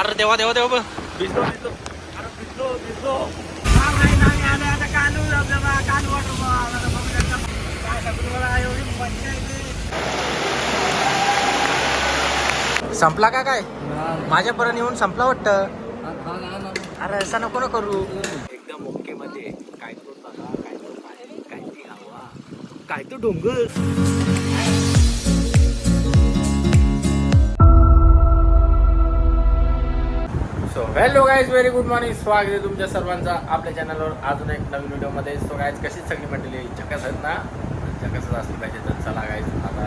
अरे देवा देवा देवा ब- भिजलो भिजलो. अरे भिजलो भिजलो. संपला का काय? माझ्यापर्यंत येऊन संपला वाटतं. अरे असं नको ना करू. एकदम ओके मध्ये काय तो काय तो काय ती हवा काय तो डोंगर. So hello guys very good morning स्वागत आहे तुमच्या सर्वांचा आपल्या चॅनलवर अजून एक नवीन व्हिडिओमध्ये सो गाईज कशीच सगळी मंडळी झकस आहेत ना? झकसच असली पाहिजे तर चला गाईज आता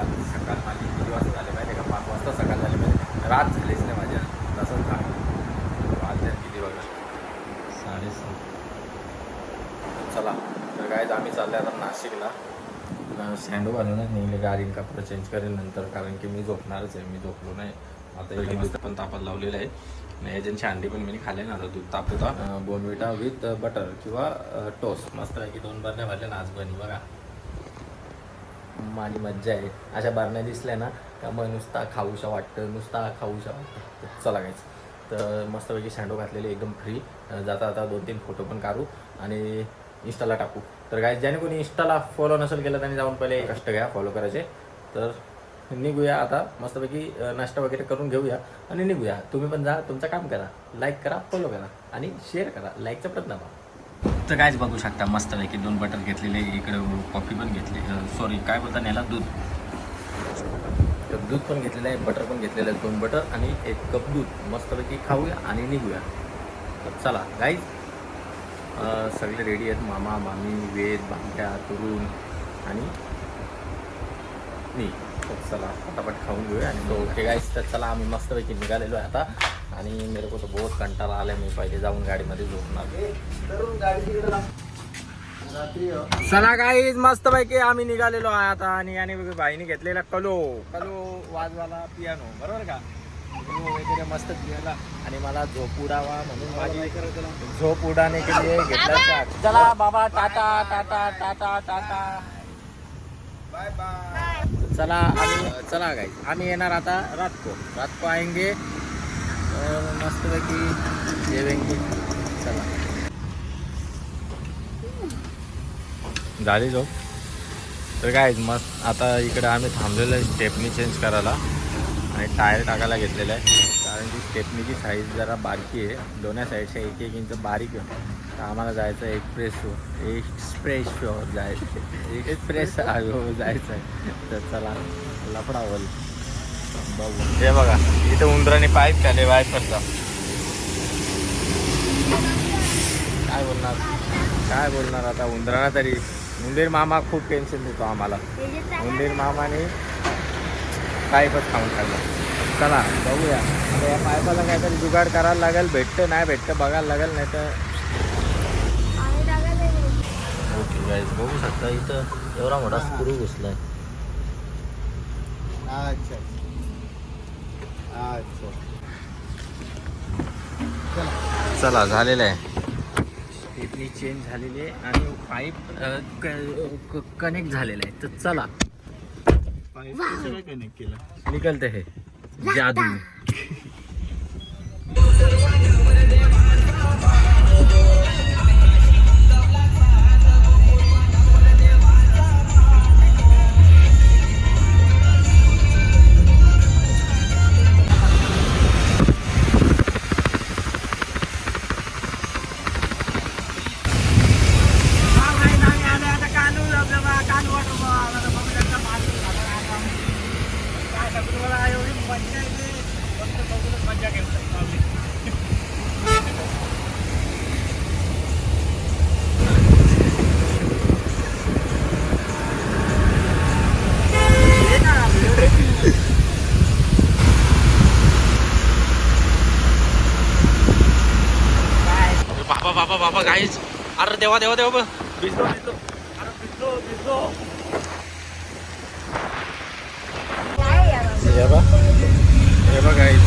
आज सकाळ माझी किती वाजता झाले आहे का? पाच वाजता सकाळ झाली पाहिजे रात झालीच नाही माझ्या. तसंच झालं. वाजल्या किती बघा साडेसात. चला. तर गाईज आम्ही चालले आता नाशिकला. सँडो घालूनच निघले गाडी कपडे चेंज करेल नंतर. कारण की मी झोपणारच आहे. मी झोपलो नाही. आता मस्त पण तापात लावलेलं आहे. आणि एजंटची अंडी पण मी खाल्ले ना आता दूध तापवता बोनविटा विथ बटर किंवा टोस्ट मस्त आहे की दोन बरण्या भरल्या ना आज बनी बघा. माझी मज्जा आहे. अशा बारण्या दिसल्या ना त्यामुळे नुसता खाऊशा वाटतं नुसता खाऊशा वाटतं. चला काहीच तर मस्तपैकी सँडो घातलेली एकदम फ्री जाता जाता दोन तीन फोटो पण काढू आणि इंस्टाला टाकू. तर काय ज्याने कोणी इंस्टाला फॉलो नसेल केलं त्यांनी जाऊन पहिले कष्ट घ्या फॉलो करायचे. तर निघूया आता मस्तपैकी नाश्ता वगैरे करून घेऊया आणि निघूया. तुम्ही पण जा तुमचं काम करा. लाईक करा फॉलो करा आणि शेअर करा. लाईकचा प्रयत्न करा तर कायच बघू शकता मस्तपैकी दोन बटर घेतलेले इकडे कॉफी पण घेतली सॉरी काय बोलता याला दूध. तर दूध पण घेतलेलं आहे बटर पण घेतलेलं आहे दोन बटर आणि एक कप दूध. मस्तपैकी खाऊया आणि निघूया. तर चला गाईज सगळे रेडी आहेत मामा मामी वेद भांग्या तरुण आणि मी. चला पटापट खाऊन घेऊया. आणि तो ओके गाईस तर चला आम्ही मस्तपैकी निघालेलो आहे आता. आणि मेरे को तो बहुत कंटाळा आला मी पहिले जाऊन गाडीमध्ये झोपणार. चला गाईज मस्त पैकी आम्ही निघालेलो आहे आता. आणि याने भाईने घेतलेला कलो. कलो वाजवाला पियानो बरोबर का? हो, वगैरे मस्त पियाला. आणि मला झोप उडावा म्हणून माझी झोप उडाने के लिए घेतला चला बाबा tata tata tata tata. Bye bye चला आम्ही चला गाईज आम्ही येणार आता रात को रात को आएंगे मस्तपैकी जेवेंगे चला. झाली झोप. तर काय मस्त आता इकडे आम्ही थांबलेलो आहे स्टेपनी चेंज करायला. आणि टायर टाकायला घेतलेला आहे. कारण की स्टेपनीची साईज जरा बारकी आहे. दोन्ही साईडच्या एक एक इंच बारीक आहे. आम्हाला जायचं आहे एक्सप्रेस शो जायचं एक्सप्रेस जायचं आहे. तर चला लफडा बघू. हे बघा इथं उंदराने पायच खाले वायफरचा काय बोलणार? काय बोलणार आता उंदराना तरी? उंदीर मामा खूप टेन्शन देतो आम्हाला. उंदीर मामाने पायपच खाऊन खाल्लं. चला बघूया. आता या पायपाला काहीतरी जुगाड करायला लागेल. भेटतं नाही भेटतं बघायला लागेल नाही तर ओके गाईज बघू शकता इथं एवढा मोठा स्क्रू घुसलाय. अच्छा अच्छा. चला. झालेलं आहे. स्टेपनी चेंज झालेली आहे आणि पाईप कनेक्ट झालेलं आहे. तर चला. कनेक्ट केलं? निकलते हे. जादू बाबा बाबा काहीच अरे देवा देवा देवा भिजलो भिजलो. अरे भिजलो भिजलो. हे बघ. हे गाईज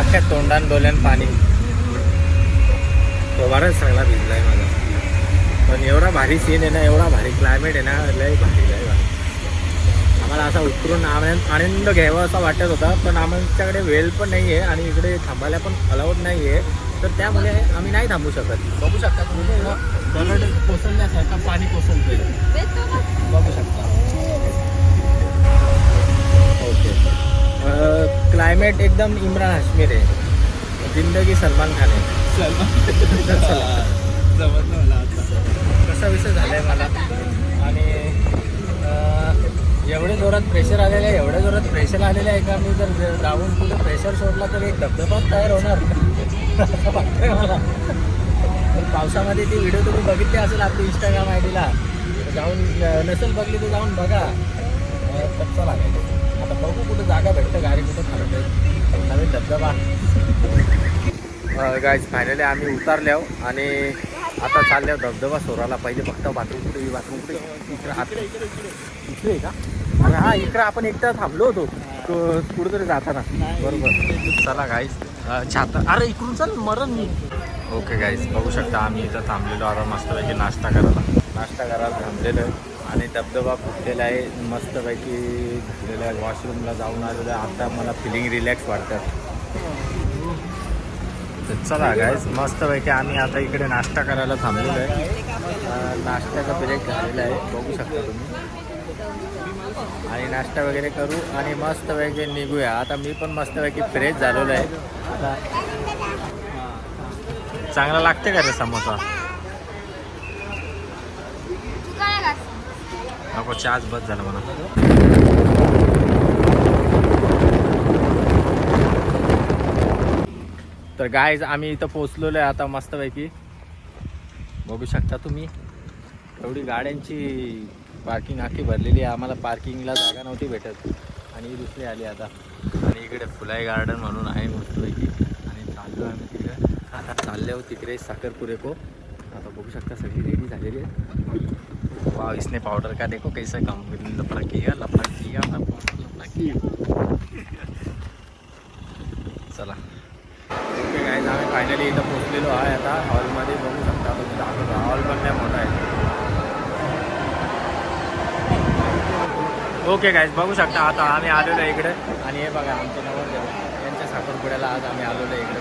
अख्ख्या तोंडान डोल्यान पाणी. तो बराच सगळा भिजलाय माझा. पण एवढा भारी सीन आहे ना एवढा भारी क्लायमेट आहे ना लय भारी लय भारी. आम्हाला असा उतरून आनंद आनंद घ्यावा असा वाटत होता पण आमच्याकडे वेळ पण नाही आहे आणि इकडे थांबायला पण अलाउड नाही आहे तर त्यामुळे आम्ही नाही थांबू शकत. बघू शकता तुम्ही दगड कोसळण्यासारखं पाणी कोसळतोय. बघू शकता. ओके. क्लायमेट एकदम इम्रान हाशमीर आहे. जिंदगी सलमान खान आहे. कसा विषय झालाय मला? आणि अं, एवढे जोरात प्रेशर आलेलं आहे एवढ्या जोरात प्रेशर आलेलं आहे का? मी जर जाऊन कुठे प्रेशर सोडला तर एक धबधबाच तयार होणार. असं वाटतंय मला. पावसामध्ये ती व्हिडिओ तुम्ही बघितली असेल आपली इंस्टाग्राम आय डीला जाऊन नसेल बघली तर जाऊन बघा. अं, कच्चा लागायचं आता बघू कुठं जागा भेटतं गाडी कुठं थांबते. नवीन धबधबा. गाईज फायनली आम्ही उतारले आहो आणि आता चालले आहो धबधबा सोराला पहिले फक्त बाथरूम कुठे बाथरूम कुठे? इकडे आहे का? अरे हा इकडे आपण एकटा थांबलो होतो. कुठेतरी जाताना. बरोबर. चला गाईज छाता अरे इकडून चल मरण. मी ओके गाईज बघू शकता आम्ही इथं थांबलेलो आता मस्तपैकी नाश्ता करायला. नाश्ता करायला थांबलेलो आहे. आणि धबधबा फुटलेला आहे मस्तपैकी झालेला आहे. वॉशरूमला जाऊन आलेलो आहे. आता मला फिलिंग रिलॅक्स वाटतं. तर चला गायज मस्तपैकी आम्ही आता इकडे नाश्ता करायला थांबलेलो आहे. नाश्त्याचा ब्रेक झालेला आहे. बघू शकता तुम्ही. आणि नाश्ता वगैरे करू आणि मस्तपैकी निघूया. आता मी पण मस्तपैकी फ्रेश झालेलो आहे. आता चांगला लागते का रे समोसा? नको चहाच बस झालं म्हणा. तर गायज आम्ही इथं पोचलेलो आहे आता मस्तपैकी. बघू शकता तुम्ही एवढी गाड्यांची पार्किंग आखी भरलेली आहे. आम्हाला पार्किंगला जागा नव्हती भेटत. आणि दुसरी आली आता. आणि इकडे फुलाई गार्डन म्हणून आहे मस्तपैकी. आणि चाललो आम्ही तिकडे. आता चालले आहोत तिकडे साखरपुरे को आता बघू शकता सगळी रेडी झालेली आहे. वा इसने पावडर का देखो कैसा काम लफड़ा किया लफड़ा किया लफड़ा लफड़ा किया. चला. गाईज आम्ही फायनली इथं पोचलेलो आहे आता. हॉलमध्ये बघू शकता तुम्ही. दाखवतो हॉल पण नाही मोठा आहे. ओके गाईज बघू शकता आता आम्ही आलेलो इकडे. आणि हे बघा आमचे नवरदेव यांच्या साखरपुड्याला आज आम्ही आलेलो इकडे.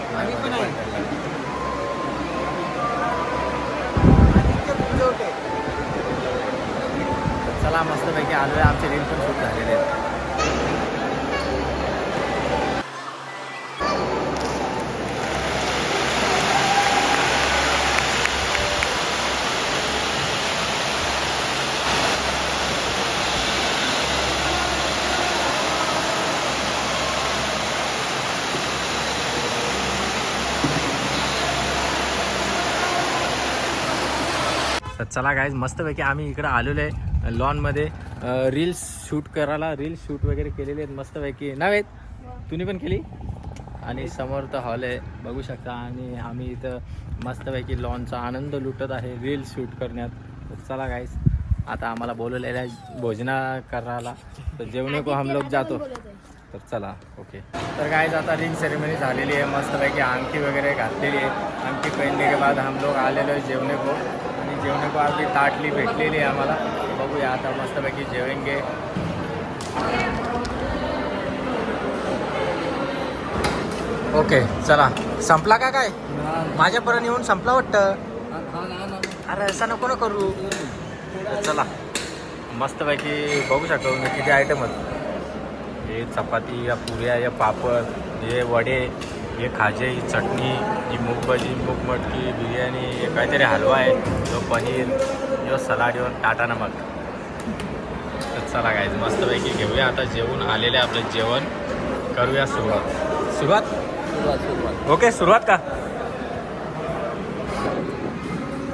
चला मस्तपैकी आलो आहे आमचे रील पण शूट झालेले आहेत. तर चला गायज मस्तपैकी आम्ही इकडं आलेलो आहे लॉनमध्ये रील्स शूट करायला रील्स शूट वगैरे केलेले आहेत मस्तपैकी. नव्हेत तुम्ही पण केली? आणि समोर तर हॉल आहे बघू शकता. आणि आम्ही इथं मस्तपैकी लॉनचा आनंद लुटत आहे रील्स शूट करण्यात. तर चला गाईज आता आम्हाला बोलवलेलं आहे भोजना करायला. तर जेवणे को हम लोग जातो. तर चला ओके तर काय आता रिंग सेरेमनी झालेली आहे. मस्तपैकी अंगठी वगैरे घातलेली आहे. अंगठी पहनने के बाद हम लोग आलेलो आहे जेवणे को जेवणे आपली ताटली भेटलेली आहे आम्हाला. बघूया आता मस्तपैकी जेवेंगे ओके चला. संपला का काय? माझ्यापर्यंत येऊन संपला वाटतं? अरे असं नको ना करू. चला. मस्तपैकी बघू शकतो किती आयटम आहेत. हे चपाती या पुऱ्या या पापड हे वडे. हे खाजे ही चटणी ही मूग भजी मूग मटकी बिर्याणी हे काहीतरी हलवा आहे. जो पनीर जो सलाड येऊन टाटा नमक. तर चला काय मस्तपैकी घेऊया. आता जेवून आलेलं आहे आपलं जेवण. करूया सुरुवात. सुरुवात? ओके सुरुवात का?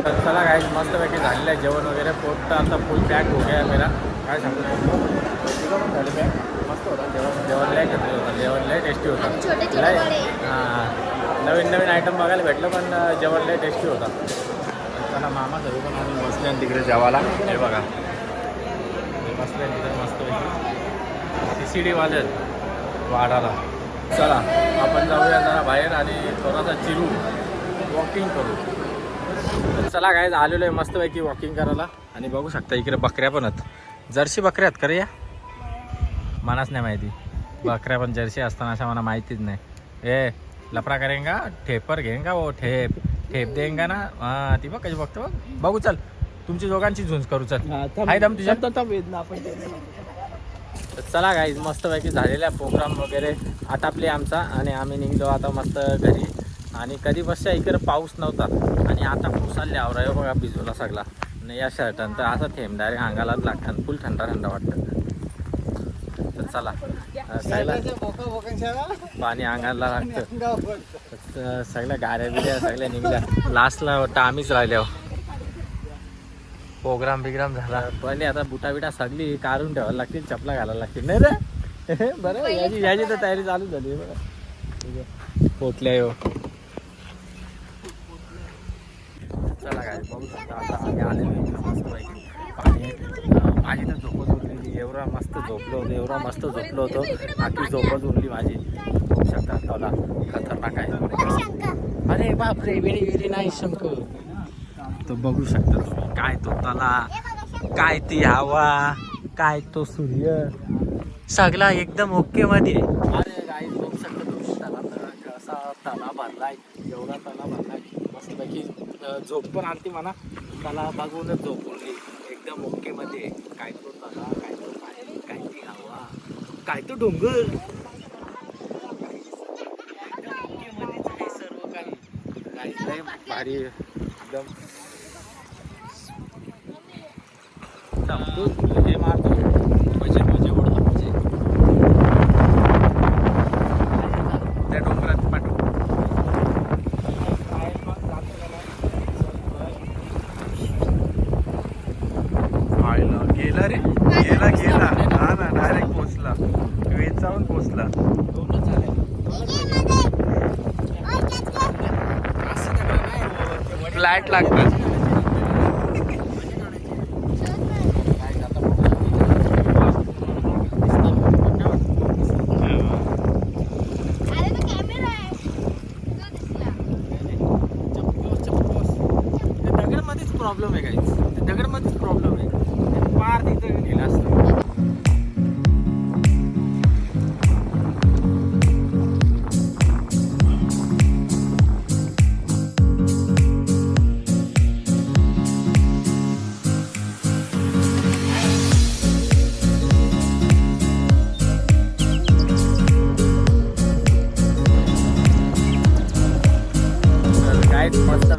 तर चला काय मस्तपैकी झालेलं आहे जेवण वगैरे. पोट तर आता फुल पॅक हो गया मेरा. काय सांगतो झालं पॅक मस्त होता जेवण जेवण लय घेतलं होतं. जेवण लय टेस्टी होता. छोटे लय. हां. नवीन नवीन आयटम बघायला भेटलं पण जेवण लय टेस्टी होता. तर चला मामा सर्व पण आम्ही बसले आणि तिकडे जेवायला. हे बघा. बसले तिकडे मस्तपैकी सी सी आहेत वाडाला चला आपण जाऊया जरा बाहेर आणि थोडासा चिरू. वॉकिंग करू. चला काय आलेलो आहे मस्तपैकी वॉकिंग करायला. आणि बघू शकता इकडे बकऱ्या पण आहेत. जर्सी बकऱ्या आहेत खरं या? मलाच नाही माहिती. बकऱ्या पण जर्सी असताना अशा मला माहितीच नाही. ए लफडा करेंगा ठेपर घेंगा ओ ठेप. ठेप देंगा ना? हा ती बघ कशी बघतो बघ. बघू चल. तुमची दोघांची झुंज करू चल. दम तुझ्या. तर चला गाईज मस्तपैकी झालेला प्रोग्राम वगैरे. आटापले आमचा आणि आम्ही निघलो आता मस्त घरी. आणि कधी बसच्या इकडे पाऊस नव्हता. आणि आता पाऊस आले आवरा बघा भिजवला सगळा. आणि या शर्टान तर असा थेंब डायरेक्ट अंगालाच लागतात फुल थंडा थंडा वाटतं. तर चला. सगळ्या पाणी अंगाला लागतं. सगळ्या गाड्या बिड्या सगळ्या निघल्या. लास्टला वाटतं आम्हीच राहिल्यावर. प्रोग्राम बिग्राम झाला. पहिले आता बुटा बिटा सगळी काढून ठेवायला लागतील चपला घालायला लागतील. नाही रे. बरं याची याची तर तयारी चालू झाली पोटल्या येऊ. चला काय बघू शकता. आता आम्ही आलेलो पाणी माझी तर एवढा मस्त झोपलो होतो एवढा मस्त झोपलो होतो. बाकी झोपच उरली माझी. बघू शकता तला खतरनाक आहे. अरे बापरे वेरी वेरी नाही शंकर तो बघू शकता तुम्ही. काय तो तला. काय ती हवा. काय तो सूर्य. सगळा एकदम ओके मध्ये अरे गाई बघू शकता तुम्ही. तला तर कसा तला भरलाय. एवढा तला भरलाय. मस्तपैकी झोप पण आलती म्हणा. तला बघूनच झोप उरली. एकदम ओके मध्ये काय तो तला काय काय तो डोंगर. सर्व भारी एकदम. हे मारतो.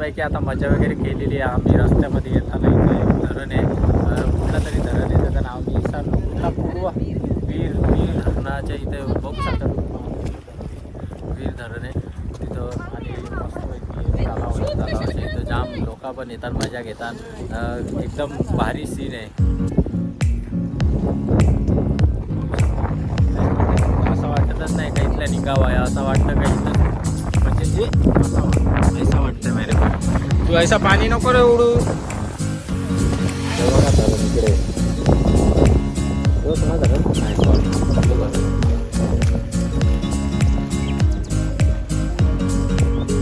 काहीच आता मजा वगैरे केलेली आहे. आम्ही रस्त्यामध्ये येताना इथे एक धरण आहे. कुठलं तरी धरण आहे. त्याचं नाव मी सांगतो. कुठला पूर्व? वीर वीर धरणाच्या इथे बघू शकता. वीर धरण आहे. तिथं आणि मस्तपैकी तलाव आहे. तलाव आहे. इथं जाम लोक पण येतात मजा घेतात. एकदम भारी सीन आहे. असं नाही का इथल्या निघावं आहे. असं वाटतं म्हणजे, का इथं म्हणजे ते असं वाटतं मेरे तू ऐसा पाणी नको रे उडू.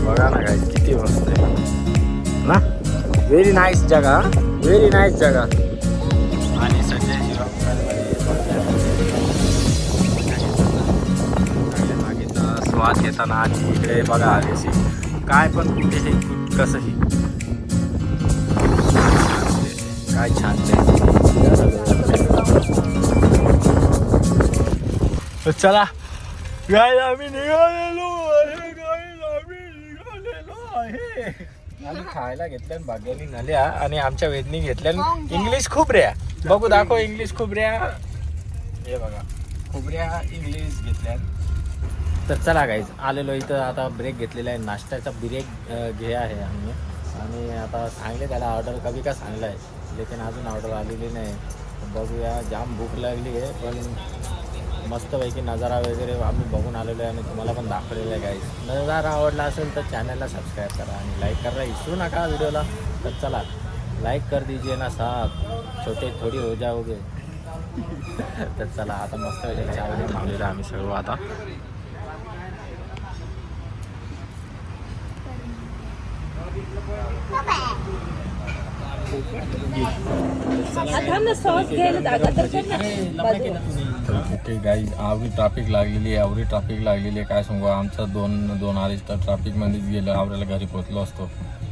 बघा ना काय किती मस्त आहे. ना? व्हेरी नाईस जगा व्हेरी नाईस जगा. आणि संजय स्वाद घेताना आणि इकडे बघा आले काय पण कुठेही हे कसंही. चला. गाय आम्ही निघालेलो आहे guys, आम्ही निघालेलो आहे. आम्ही खायला घेतल्या भाग्यानी नल्या आणि आमच्या वेदनी घेतल्या इंग्लिश खूप ऱ्या. बघू दाखव इंग्लिश खूप ऱ्या. हे बघा. खोबऱ्या इंग्लिश घेतल्या. तर चला गाईज आलेलो इथं. आता ब्रेक घेतलेला आहे. नाश्त्याचा ब्रेक घे आहे आम्ही. आणि आता सांगले त्याला ऑर्डर कमी का सांगलं आहे लेकिन अजून ऑर्डर आलेली नाही. बघूया. जाम भूक लागली आहे पण मस्तपैकी नजारा वगैरे आम्ही बघून आलेलो आहे आणि तुम्हाला पण दाखवलेलं आहे गाईज नजारा आवडला असेल तर चॅनलला सबस्क्राईब करा आणि लाईक करा विसरू नका व्हिडिओला तर चला लाईक कर दीजिए ना साहब. छोटे थोडी हो जाओगे. तर चला आता मस्त वगैरे थांबलेलं आम्ही सर्व आता. सॉस घ्यायला ओके गाई आवरी ट्रॅफिक लागलेली आहे आवरी ट्रॅफिक लागलेली आहे. काय सांगू आमचं दोन दोन अडीच तास ट्रॅफिकमध्येच गेलं आवऱ्याला घरी पोचलो असतो.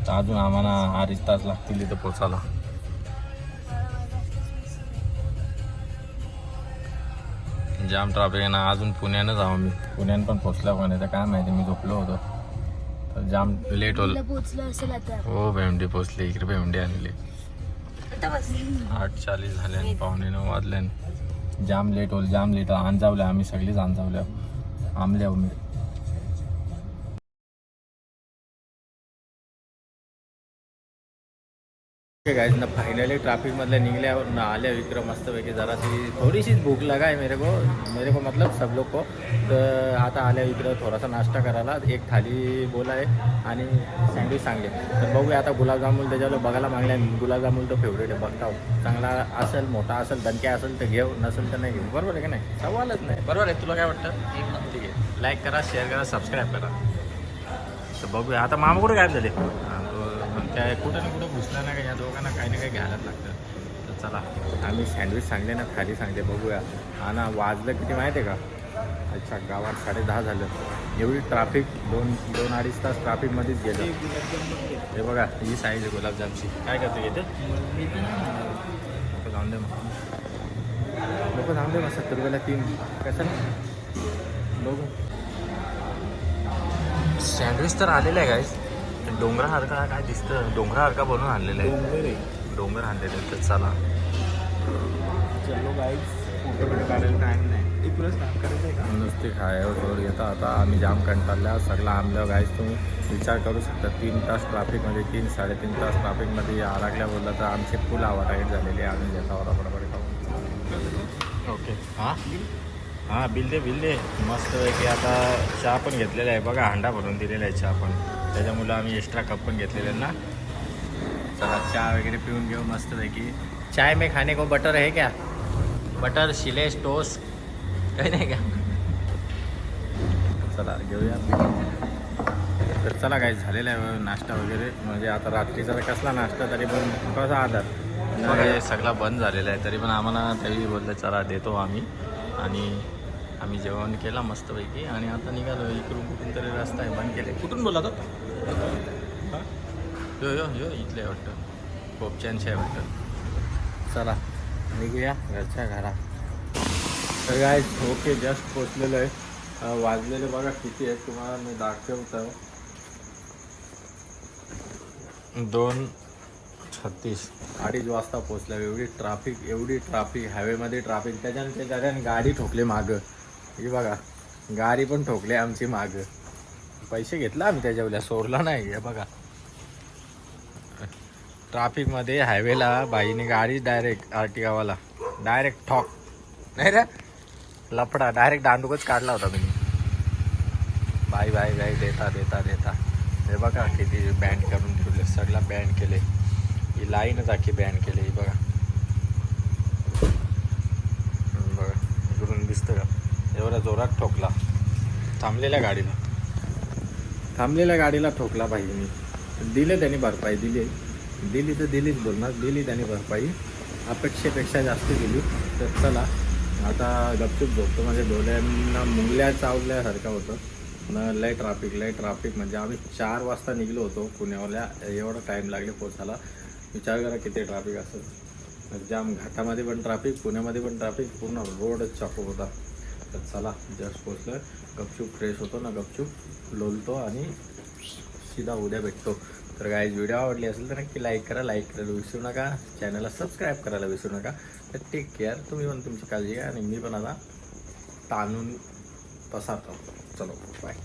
तर अजून आम्हाला अडीच तास लागतील इथं पोचायला जाम ट्रॅफिक आहे ना अजून पुण्यानं जावं मी. पुण्यानं पण पोचला पण आहे तर काय माहिती मी झोपलो होतो. तर जाम लेट होल हो भेंडी पोचली इकडे भेंडी आलेली आठ चाळीस झाले आणि पावणे नऊ वाजले आणि जाम लेट होईल जाम लेट आणजावल्या आम्ही सगळीच आणजावल्या आमल्या मी गाइस ना फायनली ट्रैफिक मतलब और ना आल्या विक्रम मस्त पैकी जरा सी थोड़ी सी लगा है मेरे को. मेरे को मतलब सब लोग को. तर आता आल्या विक्रम थोडासा नाश्ता करायला. एक थाली बोला आहे आणि सँडविच सांगले. तर बघूया आता गुलाबजामुन त्याच्यावर बघायला मागले गुलाबजामुन तर फेवरेट आहे. बघता हो. चांगला असेल मोठा असेल दणक्या असेल तर घेऊ. नसेल तर नाही घेऊ. बरोबर आहे का नाही? सवालच नाही. बरोबर आहे. तुला काय वाटतं? ठीक आहे. लाईक करा शेअर करा सबस्क्राईब करा. तर बघूया. आता मामा कुठे गायब झाले? पण त्या काय कुठं ना कुठं घुसला ना का या दोघांना काही ना काही घ्यायलाच लागतं. तर चला. आम्ही सँडविच सांगले ना खाली सांगते बघूया. आणि वाजलं किती माहिती आहे का? अच्छा गावात साडे दहा झालं. एवढी ट्राफिक दोन दोन अडीच तास ट्राफिकमध्येच गेलं. हे बघा ही साईज आहे गुलाबजामची. काय करते घेते नको जाऊन दे मग. नको जाऊन दे मग सत्तर रुपयाला तीन. कसं बघू. सँडविच तर आलेलं आहे गाईस डोंगरासारखा काय दिसतं? डोंगरासारखा बनवून आणलेलं आहे. डोंगर आणलेलं तर चला. गाईज नुसती खायवर जोड घेता आता आम्ही जाम कंटाळल्या सगळा आमल्या गाईस तुम्ही विचार करू शकता. तीन तास ट्रॅफिकमध्ये तीन साडेतीन तास ट्रॅफिकमध्ये अडकल्या बोलला तर आमचे फुल आवाटाईट झालेले आहे. आम्ही घेता बरोबर खाऊन ओके हां? हां बिल दे बिल दे. मस्त की आता चहा पण घेतलेला आहे. बघा हांडा भरून दिलेला आहे चहा पण. त्याच्यामुळं आम्ही एक्स्ट्रा कप पण घेतलेले ना चला चहा वगैरे पिऊन घेऊ मस्तपैकी. चाय में खाने को बटर है क्या? बटर शिलेश टोस्ट काही नाही का? चला घेऊया. तर चला काय झालेला आहे नाश्ता वगैरे. म्हणजे आता रात्रीचा तर कसला नाश्ता तरी पण कसा आधार सगळा बंद झालेला आहे तरी पण आम्हाला तरी बोललं चला देतो आम्ही. आणि आम्ही जेवण केला मस्तपैकी. आणि आता निघालो इकडून कुठून तरी रस्ता आहे बंद केले कुठून बोला तो? यो यो यो इथले वाटतं. पोपच्यांचे आहे वाटतं. चला निघूया घरच्या घरा तर काय ओके जस्ट पोचलेलं आहे वाजलेले बघा किती आहेत तुम्हाला मी दाखवतो. दोन छत्तीस. अडीच वाजता पोचल्या एवढी ट्राफिक एवढी ट्राफिक हायवेमध्ये ट्राफिक त्याच्यानं त्याच्यानं गाडी ठोकली मागं. हे बघा गाडी पण ठोकली आमची मागं. पैसे घेतला आम्ही त्याच्यावल्या सोडला नाही. हे बघा. ट्राफिकमध्ये हायवेला बाईने गाडी डायरेक्ट आर्टिगावाला. डायरेक्ट ठॉक. नाही रे. लफडा. डायरेक्ट दांडूकच काढला होता तुम्ही बाई बाय बाई देता देता देता. हे बघा किती बँड करून ठेवले. सगळा बँड केले. ही लाईनच आखी बँड केली. ही बघा. बघा. इकडून दिसतं का? एवढा जोरात ठोकला. थांबलेल्या गाडीला थांबलेल्या गाडीला ठोकला पाहिजे मी दिले त्यांनी भरपाई दिली. दिली तर दिलीच बोलणार. दिली त्यांनी भरपाई. अपेक्षेपेक्षा जास्त दिली. तर चला आता गपचूप झोपतो. म्हणजे डोळ्यांना मुंगल्या चावल्यासारखं होतं. न लय ट्राफिक लय ट्राफिक म्हणजे आम्ही चार वाजता निघलो होतो पुण्यावाल्या एवढा टाईम लागले पोचायला विचार करा किती ट्राफिक असेल. जाम घाटामध्ये पण ट्राफिक पुण्यामध्ये पण ट्राफिक पूर्ण रोडच चॉकअप होता. तर चला जस्ट पोचलं गपचूप फ्रेश होतो ना गपचूप. लोलतो आणि सीधा उद्या भेटतो. तर काय व्हिडिओ आवडली असेल तर नक्की लाईक करा लाईक करायला विसरू नका. चॅनलला सबस्क्राईब करायला विसरू नका. तर टेक केअर तुम्ही पण तुमची काळजी घ्या आणि मी पण आता ताणून पसारतो. चलो बाय